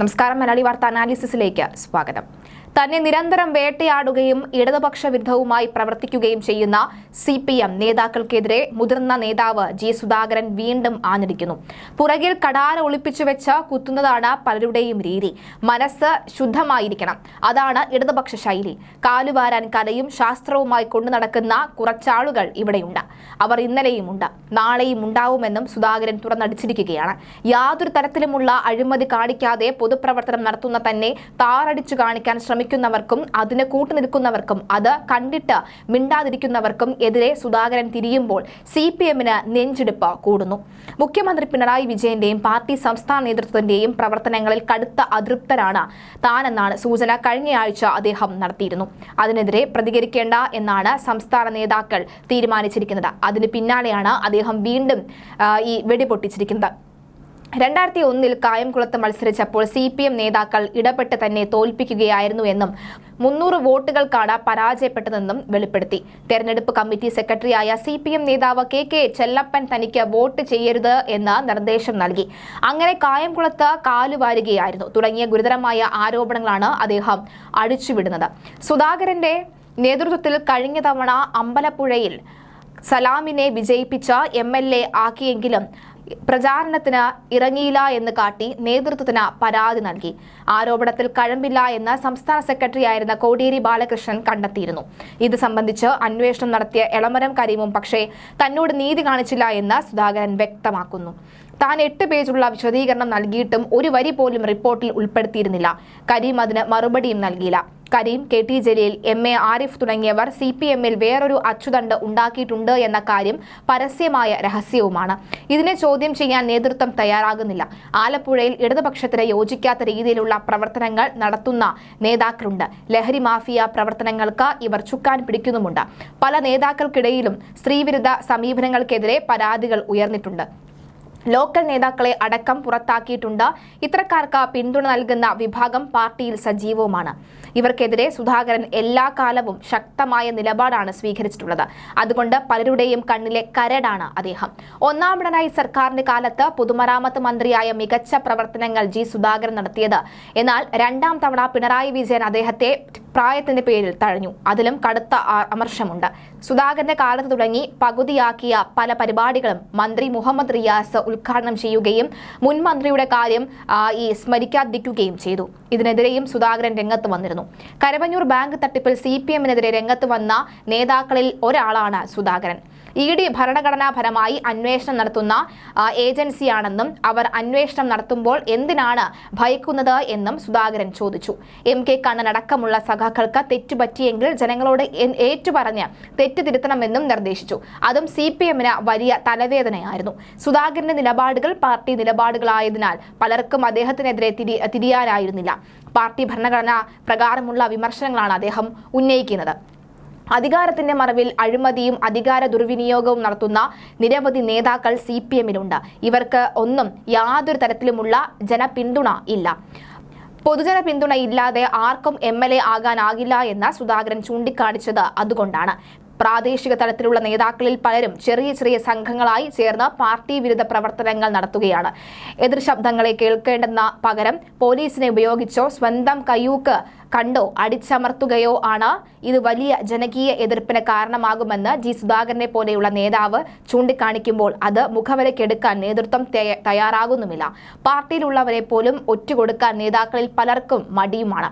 നമസ്കാരം മലയാളി വാർത്ത അനാലിസിസിലേക്ക് സ്വാഗതം. തന്നെ നിരന്തരം വേട്ടയാടുകയും ഇടതുപക്ഷ വിരുദ്ധവുമായി പ്രവർത്തിക്കുകയും ചെയ്യുന്ന സി പി എം നേതാക്കൾക്കെതിരെ മുതിർന്ന നേതാവ് ജി സുധാകരൻ വീണ്ടും ആഞ്ഞടിക്കുന്നു. പുറകിൽ കടാര ഒളിപ്പിച്ചു വെച്ച് കുത്തുന്നതാണ് പലരുടെയും രീതി. മനസ്സ് ശുദ്ധമായിരിക്കണം. അതാണ് ഇടതുപക്ഷ ശൈലി. കാലുവാരാൻ കലയും ശാസ്ത്രവുമായി കൊണ്ടു നടക്കുന്ന കുറച്ചാളുകൾ ഇവിടെയുണ്ട്. അവർ ഇന്നലെയുമുണ്ട്. നാളെയും ഉണ്ടാവുമെന്നും സുധാകരൻ തുറന്നടിച്ചിരിക്കുകയാണ്. യാതൊരു തരത്തിലുമുള്ള അഴിമതി കാണിക്കാതെ പൊതുപ്രവർത്തനം നടത്തുന്ന തന്നെ താറടിച്ചു കാണിക്കാൻ ശ്രമിക്കുന്നവർക്കും അതിന് കൂട്ടുനിൽക്കുന്നവർക്കും അത് കണ്ടിട്ട് മിണ്ടാതിരിക്കുന്നവർക്കും എതിരെ സുധാകരൻ തിരിയുമ്പോൾ സി പി എമ്മിന് നെഞ്ചെടുപ്പ് കൂടുന്നു. മുഖ്യമന്ത്രി പിണറായി വിജയന്റെയും പാർട്ടി സംസ്ഥാന നേതൃത്വത്തിന്റെയും പ്രവർത്തനങ്ങളിൽ കടുത്ത അതൃപ്തരാണ് താനെന്നാണ് സൂചന കഴിഞ്ഞയാഴ്ച അദ്ദേഹം നടത്തിയിരുന്നു. അതിനെതിരെ പ്രതികരിക്കേണ്ട എന്നാണ് സംസ്ഥാന നേതാക്കൾ തീരുമാനിച്ചിരിക്കുന്നത്. അതിന് പിന്നാലെയാണ് അദ്ദേഹം വീണ്ടും ഈ വെടിപൊട്ടിച്ചിരിക്കുന്നത്. രണ്ടായിരത്തി ഒന്നിൽ കായംകുളത്ത് മത്സരിച്ചപ്പോൾ സി പി എം നേതാക്കൾ ഇടപെട്ട് തന്നെ തോൽപ്പിക്കുകയായിരുന്നു എന്നും മുന്നൂറ് വോട്ടുകൾക്കാണ് പരാജയപ്പെട്ടതെന്നും വെളിപ്പെടുത്തി. തെരഞ്ഞെടുപ്പ് കമ്മിറ്റി സെക്രട്ടറിയായ സി പി എം നേതാവ് കെ കെ ചെല്ലപ്പൻ തനിക്ക് വോട്ട് ചെയ്യരുത് എന്ന് നിർദ്ദേശം നൽകി. അങ്ങനെ കായംകുളത്ത് കാലുവാരുകയായിരുന്നു. തുടങ്ങിയ ഗുരുതരമായ ആരോപണങ്ങളാണ് അദ്ദേഹം അടിച്ചുവിടുന്നത്. സുധാകരന്റെ നേതൃത്വത്തിൽ കഴിഞ്ഞ തവണ അമ്പലപ്പുഴയിൽ സലാമിനെ വിജയിപ്പിച്ച എം എൽ എ ആക്കിയെങ്കിലും പ്രചാരണത്തിന് ഇറങ്ങിയില്ല എന്ന് കാട്ടി നേതൃത്വത്തിന് പരാതി നൽകി. ആരോപണത്തിൽ കഴമ്പില്ല എന്ന് സംസ്ഥാന സെക്രട്ടറി ആയിരുന്ന കോടിയേരി ബാലകൃഷ്ണൻ കണ്ടെത്തിയിരുന്നു. ഇത് സംബന്ധിച്ച് അന്വേഷണം നടത്തിയ എളമരം കരീമും പക്ഷേ തന്നോട് നീതി കാണിച്ചില്ല എന്ന് സുധാകരൻ വ്യക്തമാക്കുന്നു. താൻ എട്ട് പേജുള്ള വിശദീകരണം നൽകിയിട്ടും ഒരു വരി പോലും റിപ്പോർട്ടിൽ ഉൾപ്പെടുത്തിയിരുന്നില്ല. കരീം അതിന് മറുപടിയും നൽകിയില്ല. Kareem K T Jaleel M A Arif തുടങ്ങിയവർ സി പി എമ്മിൽ വേറൊരു അച്ചുതണ്ട് ഉണ്ടാക്കിയിട്ടുണ്ട് എന്ന കാര്യം പരസ്യമായ രഹസ്യവുമാണ്. ഇതിനെ ചോദ്യം ചെയ്യാൻ നേതൃത്വം തയ്യാറാകുന്നില്ല. ആലപ്പുഴയിൽ ഇടതുപക്ഷത്തിന് യോജിക്കാത്ത രീതിയിലുള്ള പ്രവർത്തനങ്ങൾ നടത്തുന്ന നേതാക്കളുണ്ട്. ലഹരി മാഫിയ പ്രവർത്തനങ്ങൾക്ക് ഇവർ ചുക്കാൻ പിടിക്കുന്നുമുണ്ട്. പല നേതാക്കൾക്കിടയിലും സ്ത്രീവിരുദ്ധ സമീപനങ്ങൾക്കെതിരെ പരാതികൾ ഉയർന്നിട്ടുണ്ട്. ലോക്കൽ നേതാക്കളെ അടക്കം പുറത്താക്കിയിട്ടുണ്ട്. ഇത്തരക്കാർക്ക് പിന്തുണ നൽകുന്ന വിഭാഗം പാർട്ടിയിൽ സജീവവുമാണ്. ഇവർക്കെതിരെ സുധാകരൻ എല്ലാ കാലവും ശക്തമായ നിലപാടാണ് സ്വീകരിച്ചിട്ടുള്ളത്. അതുകൊണ്ട് പലരുടെയും കണ്ണിലെ കരടാണ് അദ്ദേഹം. ഒന്നാമടനായി സർക്കാരിന്റെ കാലത്ത് പൊതുമരാമത്ത് മന്ത്രിയായ മികച്ച പ്രവർത്തനങ്ങൾ ജി സുധാകരൻ നടത്തിയത്. എന്നാൽ രണ്ടാം തവണ പിണറായി വിജയൻ അദ്ദേഹത്തെ പ്രായത്തിന്റെ പേരിൽ തഴഞ്ഞു. അതിലും കടുത്ത അമർഷമുണ്ട്. സുധാകരന്റെ കാലത്ത് തുടങ്ങി പകുതിയാക്കിയ പല പരിപാടികളും മന്ത്രി മുഹമ്മദ് റിയാസ് ഉദ്ഘാടനം ചെയ്യുകയും മുൻമന്ത്രിയുടെ കാര്യം ഈ സ്മരിക്കാതിരിക്കുകയും ചെയ്തു. ഇതിനെതിരെയും സുധാകരൻ രംഗത്ത് വന്നിരുന്നു. കരവഞ്ഞൂർ ബാങ്ക് തട്ടിപ്പിൽ സി പി എമ്മിനെതിരെ രംഗത്ത് വന്ന നേതാക്കളിൽ ഒരാളാണ് സുധാകരൻ. ഇ ഡി ഭരണഘടനാപരമായി അന്വേഷണം നടത്തുന്ന ഏജൻസിയാണെന്നും അവർ അന്വേഷണം നടത്തുമ്പോൾ എന്തിനാണ് ഭയക്കുന്നത് എന്നും സുധാകരൻ ചോദിച്ചു. എം കെ കണ്ണൻ അടക്കമുള്ള സഖാക്കൾക്ക് തെറ്റുപറ്റിയെങ്കിൽ ജനങ്ങളോട് ഏറ്റുപറഞ്ഞ് തെറ്റ് തിരുത്തണമെന്നും നിർദ്ദേശിച്ചു. അതും സി പി എമ്മിന് വലിയ തലവേദനയായിരുന്നു. സുധാകരന്റെ നിലപാടുകൾ പാർട്ടി നിലപാടുകളായതിനാൽ പലർക്കും അദ്ദേഹത്തിനെതിരെ തിരി തിരിയാനായിരുന്നില്ല. പാർട്ടി ഭരണഘടനാ പ്രകാരമുള്ള വിമർശനങ്ങളാണ് അദ്ദേഹം ഉന്നയിക്കുന്നത്. അധികാരത്തിന്റെ മറവിൽ അഴിമതിയും അധികാര ദുർവിനിയോഗവും നടത്തുന്ന നിരവധി നേതാക്കൾ സി പി എമ്മിലുണ്ട്. ഇവർക്ക് ഒന്നും യാതൊരു തരത്തിലുമുള്ള ജനപിന്തുണ ഇല്ല. പൊതുജന പിന്തുണയില്ലാതെ ആർക്കും എം എൽ എ ആകാനാകില്ല എന്ന് സുധാകരൻ ചൂണ്ടിക്കാണിച്ചത് അതുകൊണ്ടാണ്. പ്രാദേശിക തലത്തിലുള്ള നേതാക്കളിൽ പലരും ചെറിയ ചെറിയ സംഘങ്ങളായി ചേർന്ന് പാർട്ടി വിരുദ്ധ പ്രവർത്തനങ്ങൾ നടത്തുകയാണ്. എതിർ ശബ്ദങ്ങളെ കേൾക്കേണ്ടെന്ന പകരം പോലീസിനെ ഉപയോഗിച്ചോ സ്വന്തം കയ്യൂക്ക് കണ്ടോ അടിച്ചമർത്തുകയോ ആണ്. ഇത് വലിയ ജനകീയ എതിർപ്പിന് കാരണമാകുമെന്ന് ജി സുധാകരനെ പോലെയുള്ള നേതാവ് ചൂണ്ടിക്കാണിക്കുമ്പോൾ അത് മുഖവരയ്ക്കെടുക്കാൻ നേതൃത്വം തയ്യാറാകുന്നുമില്ല. പാർട്ടിയിലുള്ളവരെ പോലും ഒറ്റുകൊടുക്കാൻ നേതാക്കളിൽ പലർക്കും മടിയുമാണ്.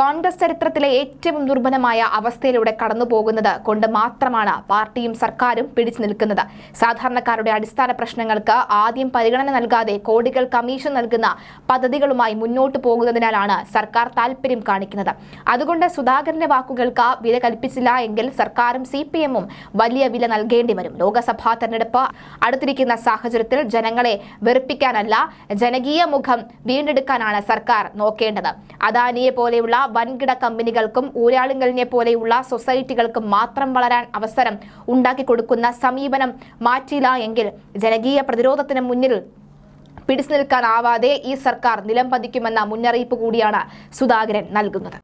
കോൺഗ്രസ് ചരിത്രത്തിലെ ഏറ്റവും ദുർബലമായ അവസ്ഥയിലൂടെ കടന്നുപോകുന്നത് കൊണ്ട് മാത്രമാണ് പാർട്ടിയും സർക്കാരും പിടിച്ചു നിൽക്കുന്നത്. സാധാരണക്കാരുടെ അടിസ്ഥാന പ്രശ്നങ്ങൾക്ക് ആദ്യം പരിഗണന നൽകാതെ കോടികൾ കമ്മീഷൻ നൽകുന്ന പദ്ധതികളുമായി മുന്നോട്ട് പോകുന്നതിനാലാണ് സർക്കാർ താൽപര്യം കാണിക്കുന്നത്. അതുകൊണ്ട് സുധാകരന്റെ വാക്കുകൾക്ക് വില കൽപ്പിച്ചില്ല എങ്കിൽ സർക്കാരും സി പി എമ്മും വലിയ വില നൽകേണ്ടി വരും. ലോക്സഭാ തെരഞ്ഞെടുപ്പ് അടുത്തിരിക്കുന്ന സാഹചര്യത്തിൽ ജനങ്ങളെ വെറുപ്പിക്കാനല്ല ജനകീയ മുഖം വീണ്ടെടുക്കാനാണ് സർക്കാർ നോക്കേണ്ടത്. അദാനിയെ പോലെയുള്ള വൻകിട കമ്പനികൾക്കും ഊരാളുങ്കലിനെ പോലെയുള്ള സൊസൈറ്റികൾക്കും മാത്രം വളരാൻ അവസരം ഉണ്ടാക്കി കൊടുക്കുന്ന സമീപനം മാറ്റിയില്ല എങ്കിൽ ജനകീയ പ്രതിരോധത്തിന് മുന്നിൽ പിടിച്ചു നിൽക്കാനാവാതെ ഈ സർക്കാർ നിലം പതിക്കുമെന്ന മുന്നറിയിപ്പ് കൂടിയാണ് സുധാകരൻ നൽകുന്നത്.